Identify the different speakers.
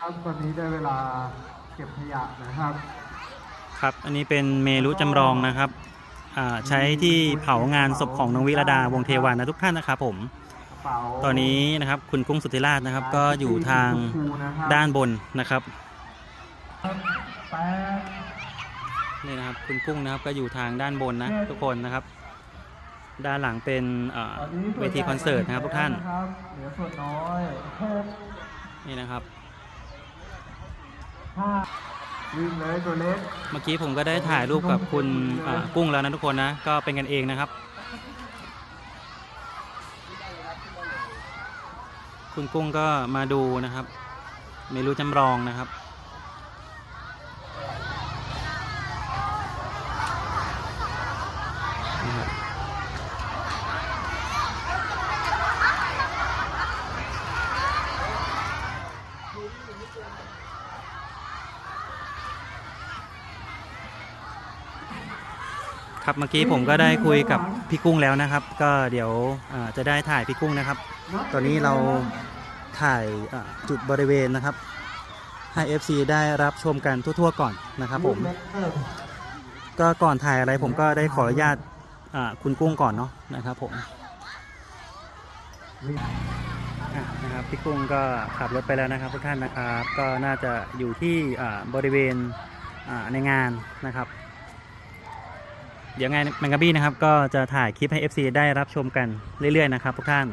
Speaker 1: ครับตอนนี้ได้เวลาเก็บขยะนะครับ
Speaker 2: ครับ อันนี้เป็นเมรุจำลองนะครับอ่าใช้ที่เผางานศพของน้องวิรดาวงศ์เทวานะทุกท่านนะครับผม
Speaker 1: กระเป๋า
Speaker 2: ตอนนี้นะครับคุณกุ้งสุธิราชนะครับ ก็อยู่ทางด้านบนนะครับ
Speaker 1: แปด
Speaker 2: นี่นะครับคุณกุ้งนะครับก็อยู่ทางด้านบนนะทุกคนนะครับ ด้านหลังเป็นอ่า
Speaker 1: ตอนนี้
Speaker 2: เวทีคอนเสิร์ตนะครับทุกท่าน
Speaker 1: ครับเหลือส่วนน้อยหก
Speaker 2: นี่นะครับ
Speaker 1: ห้าวิ่งเลยตัวเล็ก
Speaker 2: เมื่อกี้ผมก็ได้ถ่ายรูปกับคุณอ่ากุ้งแล้วนะทุกคนนะ ก็เป็นกันเองนะครับ คุณกุ้งก็มาดูนะครับเมนูจำลองนะครับ นะครับ ครับเมื่อกี้ผมก็ได้คุยกับพี่กุ้งแล้วนะครับ ก็เดี๋ยวจะได้ถ่ายพี่กุ้งนะครับ ตอนนี้เราถ่ายจุดบริเวณนะครับให้ FC ได้รับชมกันทั่วๆก่อนนะครับผม
Speaker 1: ก็ก่
Speaker 2: อนถ่ายอะไรผมก็ได้ขออนุญาตคุณกุ้งก่อนเนาะนะครับผมนะครับพี่กุ้งก็ขับรถไปแล้วนะครับทุกท่านนะครับ ก็น่าจะอยู่ที่บริเวณในงานนะครับ เดี๋ยวไงแมงกะบี้นะครับ ก็จะถ่ายคลิปให้ FC ได้รับชมกันเรื่อยๆนะครับทุกท่าน